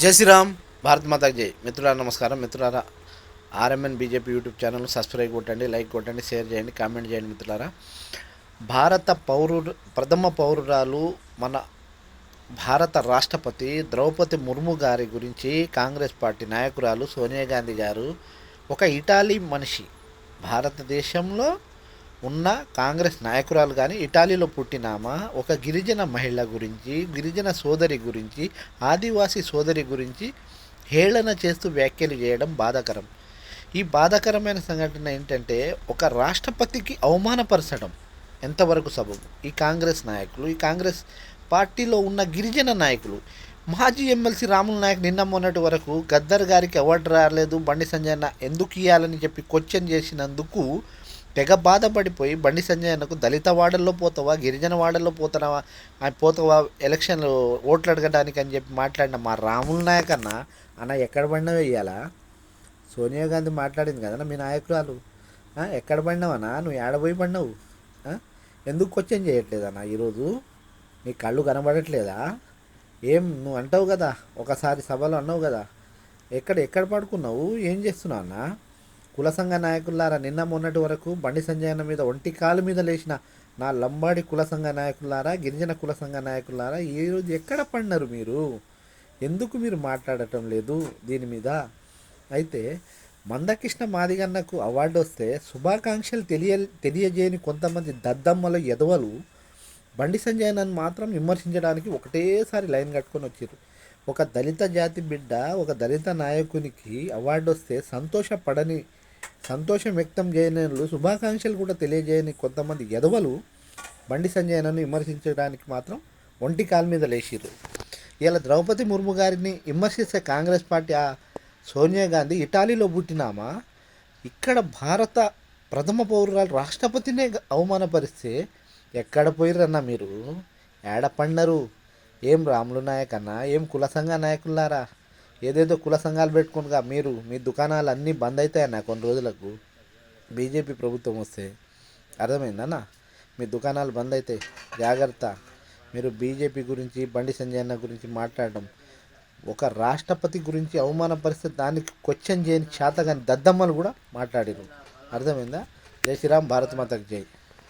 జై శ్రీరామ్ భారత్ మాతా జై. మిత్రులారా నమస్కారం. మిత్రులారా RMN BJP YouTube channel subscribe కొట్టండి లైక్ కొట్టండి షేర్ చేయండి కామెంట్ చేయండి మిత్రులారా. భారత పౌరు ప్రథమ పౌరురాలు మన భారత రాష్ట్రపతి ద్రౌపది ముర్ము గారి గురించి కాంగ్రెస్ పార్టీ నాయకురాలు సోనియా గాంధీ గారు ఒక ఇటాలీ మనిషి. భారతదేశంలో ఉన్న కాంగ్రెస్ నాయకురాలు కానీ ఇటాలీలో పుట్టినామా ఒక గిరిజన మహిళ గురించి గిరిజన సోదరి గురించి ఆదివాసీ సోదరి గురించి హేళన చేస్తూ వ్యాఖ్యలు చేయడం బాధాకరం. ఈ బాధాకరమైన సంఘటన ఏంటంటే ఒక రాష్ట్రపతికి అవమానపరచడం ఎంతవరకు సబబు? ఈ కాంగ్రెస్ నాయకులు ఈ కాంగ్రెస్ పార్టీలో ఉన్న గిరిజన నాయకులు. మాజీ ఎమ్మెల్సీ రాముల నాయక్ నిన్న మొన్నటి వరకు గద్దర్ గారికి అవార్డు రాలేదు బండి సంజయ్ ఎందుకు ఇవ్వాలని చెప్పి క్వశ్చన్ చేసినందుకు తెగ బాధపడిపోయి బండి సంజయ్ అన్నకు దళిత వాడల్లో పోతావా గిరిజన వాడల్లో పోతావా పోతావా ఎలక్షన్లు ఓట్లు అడగడానికి అని చెప్పి మాట్లాడిన మా రాముల నాయక్ అన్న అన్న ఎక్కడ పడినా వేయాలా సోనియా గాంధీ మాట్లాడింది కదా మీ నాయకురాలు. ఎక్కడ పడినావన్నా నువ్వు ఏడబోయి పడినావు ఎందుకు క్వశ్చన్ చేయట్లేదన్నా ఈరోజు? నీ కళ్ళు కనబడట్లేదా? ఏం నువ్వు అంటావు కదా ఒకసారి సభలో అన్నావు కదా ఎక్కడ ఎక్కడ పడుకున్నావు? ఏం చేస్తున్నావు అన్నా? కులసంఘ నాయకులారా నిన్న మొన్నటి వరకు బండి సంజయన మీద ఒంటి కాలు మీద లేచిన నా లంబాడి కులసంఘ నాయకులారా గిరిజన కులసంఘ నాయకులారా ఈరోజు ఎక్కడ పడినారు మీరు? ఎందుకు మీరు మాట్లాడటం లేదు దీని మీద? అయితే మందకృష్ణ మాదిగన్నకు అవార్డు వస్తే శుభాకాంక్షలు తెలియ తెలియజేయని కొంతమంది దద్దమ్మల ఎదవలు బండి సంజయ్ నన్ను మాత్రం విమర్శించడానికి ఒకటేసారి లైన్ కట్టుకొని వచ్చారు ఒక దళిత జాతి బిడ్డ ఒక దళిత నాయకునికి అవార్డు వస్తే సంతోషపడని సంతోషం వ్యక్తం చేయని శుభాకాంక్షలు కూడా తెలియజేయని కొంతమంది ఎదవలు బండి సంజయనను విమర్శించడానికి మాత్రం ఒంటి కాలు మీద లేచిర్రు. ఇలా ద్రౌపది ముర్ము గారిని విమర్శిస్తే కాంగ్రెస్ పార్టీ ఆ సోనియా గాంధీ ఇటాలీలో పుట్టినామా? ఇక్కడ భారత ప్రథమ పౌరురాలు రాష్ట్రపతినే అవమానపరిస్తే ఎక్కడ పోయిర్రన్నా మీరు? ఏడ ఏం రాములు నాయక్ అన్నా ఏం కుల సంఘ నాయకులారా ఏదేదో కుల సంఘాలు పెట్టుకునిగా మీరు మీ దుకాణాలు అన్నీ బంద్ అవుతాయన్న కొన్ని రోజులకు. బీజేపీ ప్రభుత్వం వస్తే అర్థమైందన్న మీ దుకాణాలు బంద్ అవుతాయి జాగ్రత్త. మీరు బీజేపీ గురించి బండి సంజయ్ అన్న గురించి మాట్లాడడం ఒక రాష్ట్రపతి గురించి అవమానపరిస్తే దానికి క్వశ్చన్ చేయని చేతగాని దద్దమ్మలు కూడా మాట్లాడారు అర్థమైందా? జై శ్రీరామ్ భారత్ మాతకు జై.